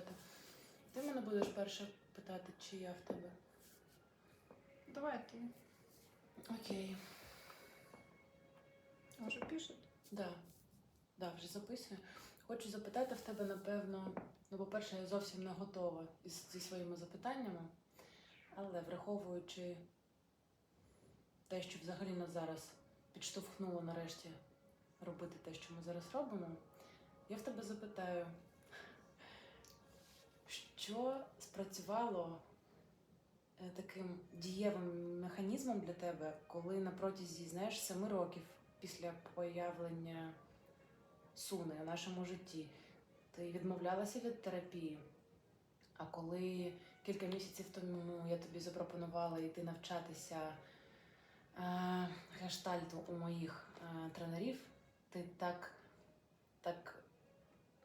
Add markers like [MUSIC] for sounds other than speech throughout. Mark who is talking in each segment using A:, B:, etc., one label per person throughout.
A: почати. Ти мене будеш перше питати, чи я в тебе.
B: Давай ты.
A: Окей.
B: Уже пишет?
A: Да. Да, вже записую. Хочу запитати в тебе, напевно, ну, по-перше, я зовсім не готова із, зі своїми запитаннями, але враховуючи те, що взагалі нас зараз підштовхнуло нарешті робити те, що ми зараз робимо, я в тебе запитаю, що спрацювало е, таким дієвим механізмом для тебе, коли на протязі, знаєш, семи років після появлення суни у нашому житті ти відмовлялася від терапії. А коли кілька місяців тому я тобі запропонувала йти навчатися е, гештальту у моїх е, тренерів, ти так, так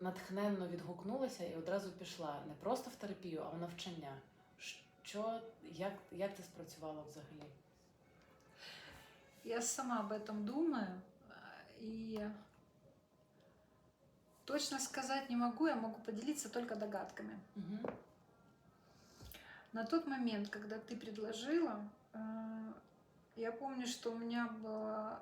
A: натхненно відгукнулася і одразу пішла не просто в терапію, а в навчання. Що, як, як це спрацювало взагалі?
B: Я сама об этом думаю. а, И точно сказать не могу, я могу поделиться только догадками.
A: Угу.
B: На тот момент, когда ты предложила, э, я помню, что у меня был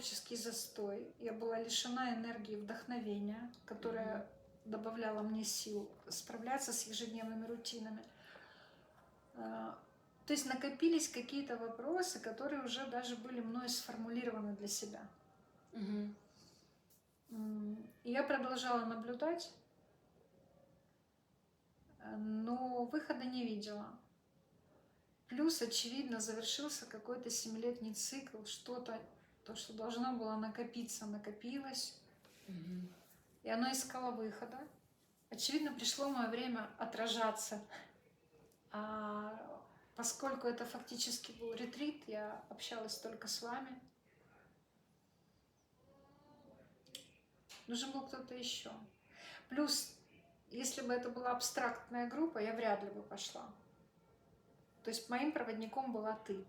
B: творческий застой. Я была лишена энергии вдохновения, которая добавляла мне сил справляться с ежедневными рутинами. Э, То есть накопились какие-то вопросы, которые уже даже были мной сформулированы для себя.
A: Угу.
B: И я продолжала наблюдать, но выхода не видела. Плюс, очевидно, завершился какой-то семилетний цикл, что-то, то, что должно было накопиться, накопилось,
A: Угу.
B: и оно искало выхода. Очевидно, пришло мое время отражаться. А поскольку это фактически был ретрит, я общалась только с вами. Нужен был кто-то еще. Плюс, если бы это была абстрактная группа, я вряд ли бы пошла. То есть моим проводником была ты.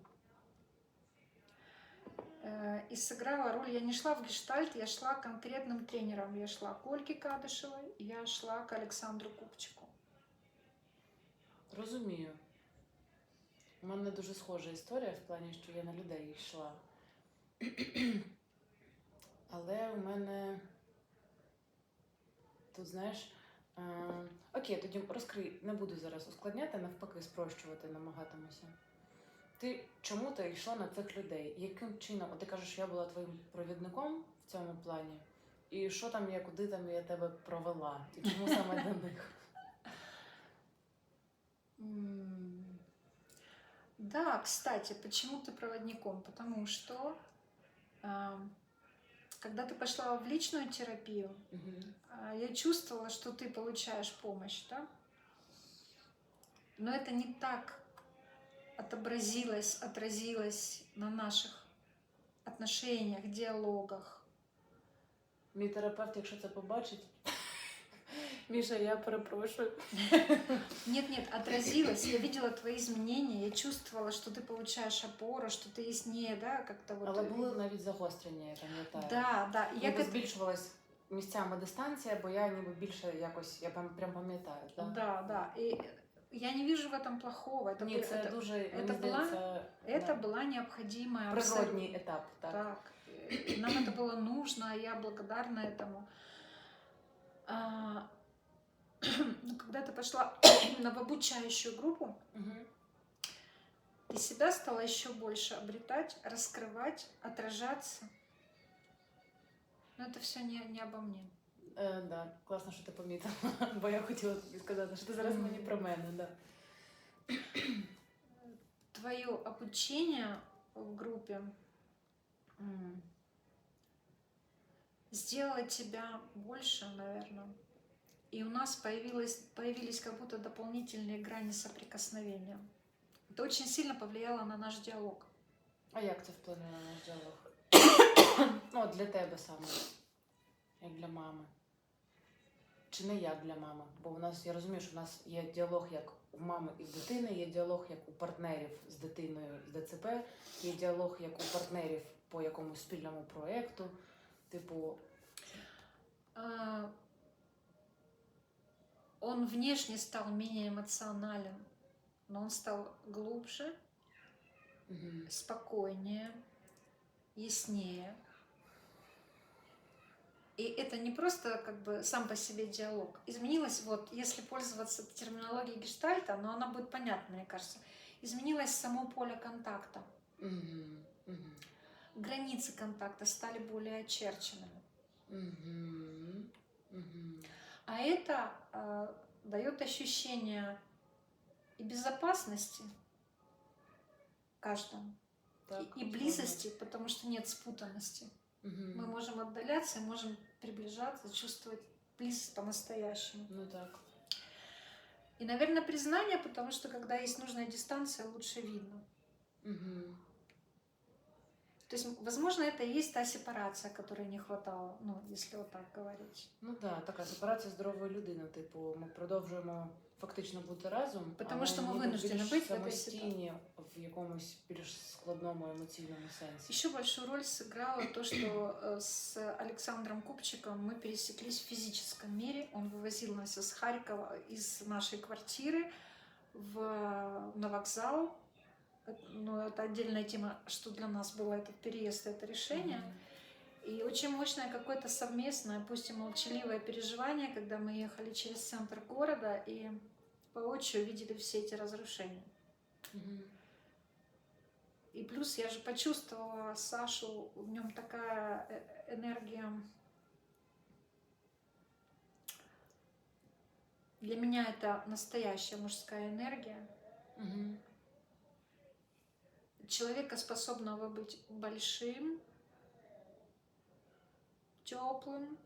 B: Э, И сыграла роль, я не шла в гештальт, я шла конкретным тренером. Я шла к Ольге Кадышевой, я шла к Александру Купчику.
A: Розумію. У мене дуже схожа історія в плані, що я на людей йшла. [CLEARS THROAT] Але у мене тут, знаєш. Е... Окей, тоді розкрий, не буду зараз ускладняти, навпаки, спрощувати намагатимуся. Ти чому ти йшла на цих людей? Яким чином? От ти кажеш, що я була твоїм провідником в цьому плані. І що там я, куди там я тебе провела? І чому саме до них?
B: М, Да, кстати, почему ты проводником? Потому что а, когда ты пошла в личную терапию,
A: Мгм.
B: а, я чувствовала, что ты получаешь помощь, да? Но это не так отобразилось, отразилось на наших отношениях, диалогах.
A: Мій терапевт, якщо це побачить. [LAUGHS] Міша, я перепрошую.
B: Нет, нет, отразилось. Я видела твои изменения, я чувствовала, что ты получаешь опору, что ты яснее, да, как-то вот.
A: Але були навіть загострення, я пам'ятаю.
B: Да, да. И Я
A: Ніби
B: как...
A: збільшувалась місцями дистанція, бо я ніби більше якось, я прям, прям пам'ятаю. Да?
B: Да, да. И я не вижу в этом плохого. Это,
A: Ні,
B: бы-
A: це
B: это,
A: дуже мені
B: это була-
A: здається,
B: это
A: да,
B: была необходимая
A: природній етап. Так.
B: Так. И Нам это было нужно, и я благодарна этому. А, [CLEARS THROAT] ну, когда ты пошла [CLEARS THROAT] именно в обучающую группу,
A: Угу.
B: ты себя стала еще больше обретать, раскрывать, отражаться. Но это все не, не обо мне.
A: Е, да, класно, що ти помітила, [LAUGHS] бо я хотіла тобі сказати, що ти зараз мені про мене. Да.
B: Твое обучение в группе м, сделало тебя больше, наверное. И у нас появилось, появились как будто дополнительные грани соприкосновения. Это очень сильно повлияло на наш диалог.
A: А як це вплине на наш діалог? [COUGHS] ну, от для тебе саме, як для мами. Чи не як для мами? Бо у нас, я розумію, що у нас є діалог як у мами і в дитини, є діалог як у партнерів з дитиною з ДЦП, є діалог як у партнерів по якомусь спільному проєкту. Типу,
B: А, он внешне стал менее эмоционален, но он стал глубже,
A: Мгм.
B: спокойнее, яснее. И это не просто как бы сам по себе диалог. Изменилось, вот если пользоваться терминологией гештальта, но она будет понятна, мне кажется. Изменилось само поле контакта.
A: Мгм. Мгм.
B: Границы контакта стали более очерченными.
A: Мгм. Мгм.
B: А это э, дает ощущение и безопасности каждому,
A: Так,
B: и, и близости, потому что нет спутанности.
A: Мгм.
B: Мы можем отдаляться можем приближаться, чувствовать близость по-настоящему.
A: Ну так.
B: И, наверное, признание, потому что когда есть нужная дистанция, лучше видно.
A: Мгм.
B: То есть, возможно, это и есть та сепарация, которой не хватало, ну, если вот так говорить.
A: Ну так, така сепарація здорової людини. Типу, ми продовжуємо фактично бути разом,
B: Потому
A: але
B: що ми
A: ніби
B: винуждені
A: більш
B: бути в этой
A: самостійні в якомусь більш складному емоційному сенсі.
B: Еще большую роль сыграло то, что э, с Александром Купчиком мы пересеклись в физическом мире. Он вывозил нас из Харькова, из нашей квартиры в, на вокзал. Э, Но это отдельная тема, что для нас было этот переезд, это решение.
A: Мгм.
B: И очень мощное какое-то совместное, пусть и молчаливое переживание, когда мы ехали через центр города и воочию видели все эти разрушения.
A: Мгм.
B: И плюс я же почувствовала Сашу, в нем такая э, энергия. Для меня это настоящая мужская энергия.
A: Мгм.
B: Человека, способного быть большим, теплым.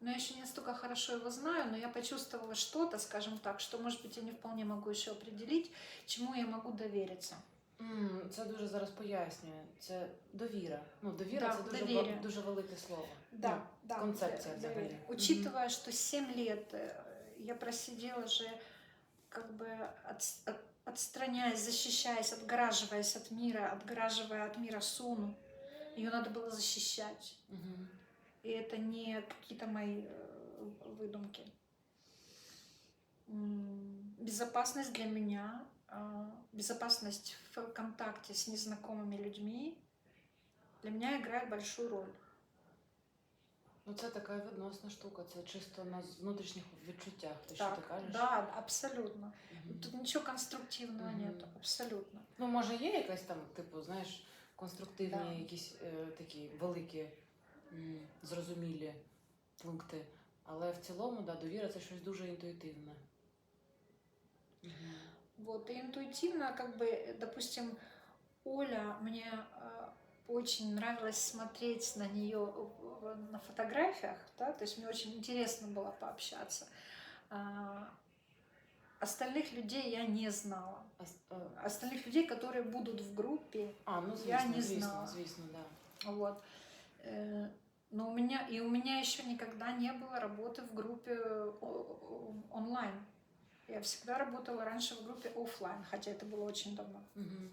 B: Но я еще не настолько хорошо его знаю, но я почувствовала что-то, скажем так, что, может быть, я не вполне могу еще определить, чему я могу довериться.
A: М, Це дуже зараз пояснює. Це довіра. Ну, довіра
B: Да,
A: це дуже,
B: довір'я.
A: ва- дуже велике слово.
B: Да,
A: Ну,
B: да.
A: концепция
B: да,
A: взагалі.
B: доверия. Учитывая, что 7 лет э, я просидела же, как бы от- от- отстраняясь, защищаясь, отгораживаясь от мира, отгораживая от мира Суну, ее надо было защищать.
A: Мгм.
B: И это не какие-то мои э, выдумки. Безопасность для меня, а, безопасность в контакте с незнакомыми людьми для меня играет большую роль.
A: Ну, це така відносна штука, це чисто на з- внутрішніх відчуттях. Те, що
B: Так,
A: ти кажеш.
B: Да, абсолютно.
A: Мгм.
B: Тут ничего конструктивного
A: Мгм.
B: нету, абсолютно.
A: Ну, може, є якась там, типу, знаєш, конструктивні,
B: Да.
A: якісь е, такі великі, м, зрозумілі пункти. Але в цілому, да, довіра це щось дуже інтуїтивне. Мгм.
B: Вот, и интуитивно, как бы, допустим, Оля, мне э, очень нравилось смотреть на нее на фотографиях, да, то есть мне очень интересно было пообщаться. А, остальных людей я не знала.
A: А, с- е,
B: Остальных людей, которые будут в группе,
A: а, ну звісно,
B: Я не
A: звісно,
B: знала.
A: звісно, да.
B: Вот. Э, Но у меня и у меня еще никогда не было работы в группе о- о- онлайн. Я всегда работала раньше в группе офлайн, хотя это было очень давно.
A: Мгм.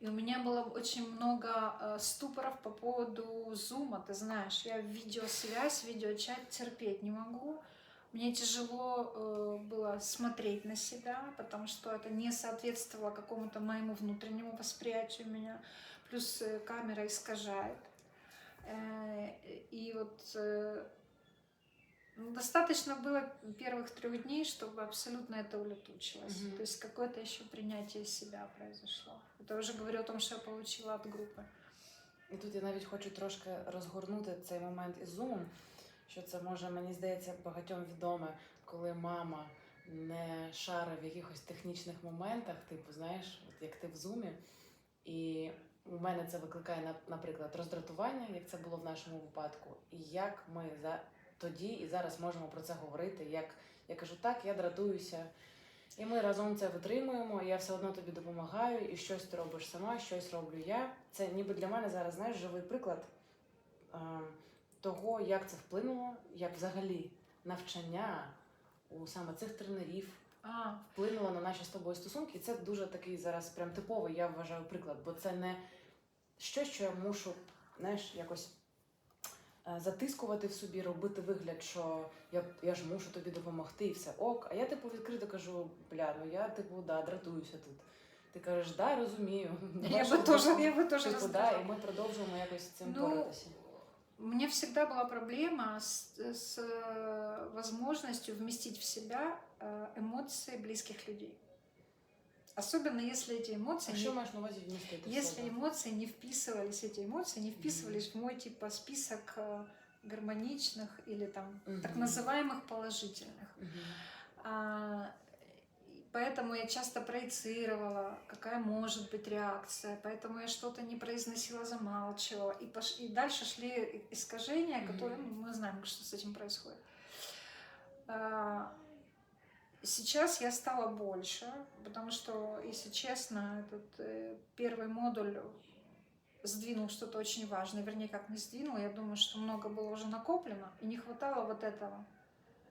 B: И у меня было очень много э, ступоров по поводу зума, ты знаешь. Я видеосвязь, видеочат терпеть не могу. Мне тяжело э, было смотреть на себя, потому что это не соответствовало какому-то моему внутреннему восприятию меня. Плюс э, камера искажает. Э, И вот э, достаточно было первых трех дней, чтобы абсолютно это улетучилось.
A: Мгм.
B: То есть какое-то еще принятие себя произошло. Это уже говорю о том, что я получила от группы.
A: І тут я навіть хочу трошки розгорнути цей момент із зумом, що це може, мені здається, багатьом відоме, коли мама не шарить в якихось технічних моментах, типу, знаєш, от як ти в зумі. І у мене це викликає, на- наприклад, роздратування, як це було в нашому випадку, і як ми за тоді і зараз можемо про це говорити. Як я кажу, так, я дратуюся. І ми разом це витримуємо, я все одно тобі допомагаю, і щось ти робиш сама, щось роблю я. Це ніби для мене зараз, знаєш, живий приклад е, того, як це вплинуло, як взагалі навчання у саме цих тренерів
B: А,
A: вплинуло на наші з тобою стосунки. І це дуже такий зараз прям типовий, я вважаю, приклад, бо це не щось, що я мушу, знаєш, якось затискувати в собі, робити вигляд, що я, я ж мушу тобі допомогти, і все ок. А я типу відкрито кажу, бля, ну я типу да, дратуюся тут. Ти кажеш, да, розумію.
B: Я
A: Давай,
B: бы [LAUGHS]
A: щоб
B: тоже,
A: ви-
B: я бы тоже
A: Типу, да,
B: раздражала.
A: і ми продовжуємо якось з цим
B: Ну,
A: боротися.
B: У меня всегда была проблема с, с э, возможностью вместить в себя э, эмоции близких людей. Особенно если эти эмоции,
A: А
B: не-
A: що маєш на увазі вмістити? в
B: если
A: себе?
B: эмоции не вписывались, эти эмоции не вписывались в мой типа список э, гармоничных или там так
A: Мгм.
B: называемых положительных.
A: Мгм.
B: А, и поэтому я часто проецировала, какая может быть реакция, поэтому я что-то не произносила, замалчивала. И, пош... и дальше шли искажения,
A: Мгм.
B: которые ну, мы знаем, что с этим происходит. А, Сейчас я стала больше, потому что, если честно, этот э, первый модуль сдвинул что-то очень важное, вернее, как не сдвинул, я думаю, что много было уже накоплено, и не хватало вот этого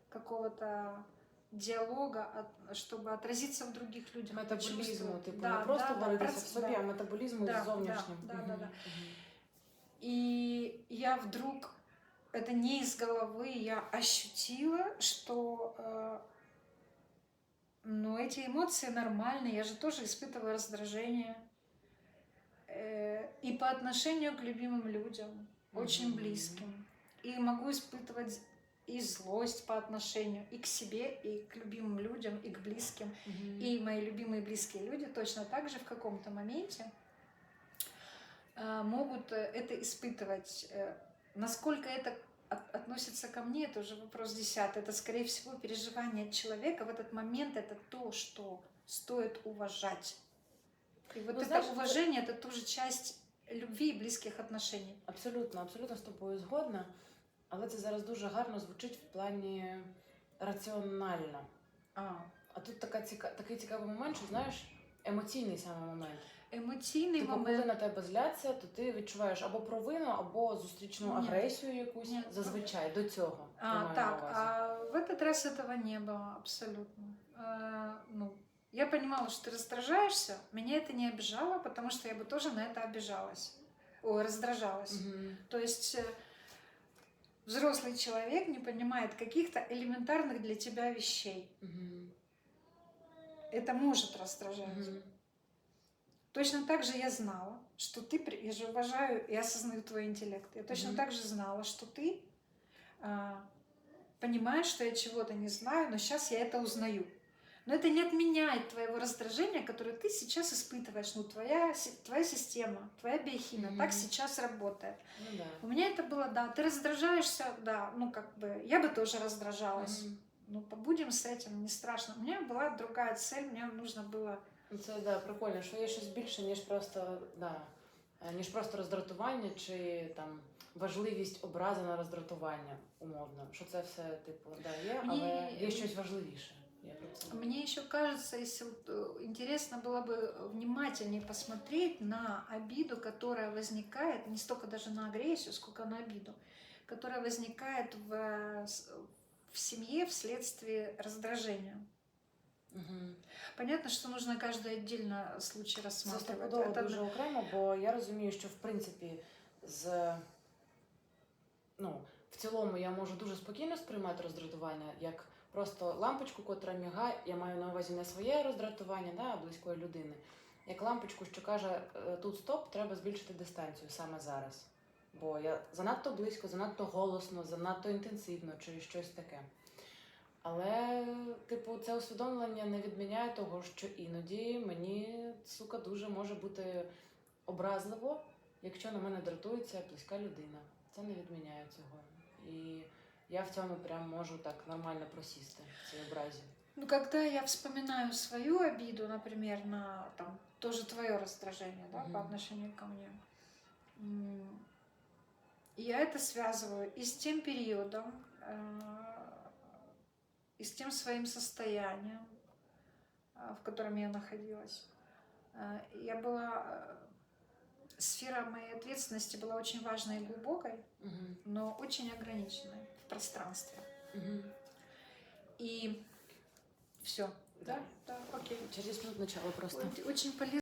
B: какого-то диалога, от- чтобы отразиться в других людях.
A: Метаболізму,
B: почувствовать.
A: типу,
B: Да,
A: не просто
B: да, да,
A: боротися в
B: проц-
A: собі,
B: да.
A: а метаболізму
B: Да,
A: з зовнішнім.
B: да, да,
A: Мгм.
B: да, да.
A: Мгм.
B: И я вдруг, это не из головы, я ощутила, что э, ну, эти эмоции нормальные, я же тоже испытываю раздражение. Э, и по отношению к любимым людям, очень близким. И могу испытывать и злость по отношению и к себе, и к любимым людям, и к близким. И мои любимые близкие люди точно так же в каком-то моменте э, могут э, это испытывать. Насколько это от- относится ко мне, это уже вопрос десятый. Это, скорее всего, переживание человека в этот момент. Это то, что стоит уважать. И вот
A: Ну,
B: это
A: знаешь, это-
B: уважение, это тоже часть любви и близких отношений.
A: Абсолютно, абсолютно з тобою згодна. Але це зараз дуже гарно звучить в плані раціонально.
B: А.
A: А тут така ціка... такий цікавий момент, що знаєш, емоційний саме момент.
B: Эмоциональный
A: Типу, коли
B: момент.
A: на тебе зляться, то ти відчуваєш або провину, або зустрічну
B: Ні.
A: агресію якусь
B: Ні.
A: зазвичай до цього. я
B: А,
A: маю на
B: так,
A: увазі.
B: а в этот раз этого не было абсолютно. Э, ну, я понимала, что ты раздражаешься, меня это не обижало, потому что я бы тоже на это обижалась. Ой, раздражалась.
A: Мгм.
B: То есть э, взрослый человек не понимает каких-то элементарных для тебя вещей.
A: Мгм.
B: Это может раздражать.
A: Мгм.
B: Точно так же я знала, что ты, я же уважаю и осознаю твой интеллект, я точно
A: Мгм.
B: так же знала, что ты а, понимаешь, что я чего-то не знаю, но сейчас я это узнаю. Но это не отменяет твоего раздражения, которое ты сейчас испытываешь. Ну, твоя, твоя система, твоя биохимия
A: Мгм.
B: так сейчас работает.
A: Ну да.
B: У меня это было, да, ты раздражаешься, да, ну, как бы, я бы тоже раздражалась.
A: Мгм.
B: Ну, побудем с этим, не страшно. У меня была другая цель, мне нужно было
A: Це да, прикольно, що є щось більше, ніж просто, да, е, ніж просто роздратування чи там важливість образи на роздратування, умовно. Що це все, типу, да, є,
B: Мені-
A: але є щось важливіше. Я про це.
B: Мне еще кажется, если вот, э, интересно было бы внимательнее посмотреть на обиду, которая возникает, не столько даже на агрессию, сколько на обиду, которая возникает в, э, с- в семье вследствие раздражения.
A: Мгм.
B: Понятно, что нужно каждый отдельно случай
A: Це
B: рассматривать. Это
A: дуже окремо, бо я розумію, що в принципі з ну, в цілому я можу дуже спокійно сприймати роздратування як просто лампочку, котра мігає, я маю на увазі не своє роздратування, да, а близької людини. Як лампочку, що каже, «Е, тут стоп, треба збільшити дистанцію саме зараз. Бо я занадто близько, занадто голосно, занадто інтенсивно чи щось таке. Але, типу, це усвідомлення не відміняє того, що іноді мені, сука, дуже може бути образливо, якщо на мене дратується близька людина. Це не відміняє цього. І я в цьому прям можу так нормально просісти в цій образі.
B: Ну, когда я вспоминаю свою обиду, например, на там, тоже твое раздражение да,
A: Мгм.
B: по отношению ко мне, м, я это связываю и с тем периодом, э, и с тем своим состоянием, э, в котором я находилась. Э, Я была... э, Сфера моей ответственности была очень важной и глубокой,
A: Угу.
B: но очень ограниченной в пространстве.
A: Угу.
B: И все.
A: Да.
B: Да, да, окей.
A: Через минут начало просто.
B: Очень полезно.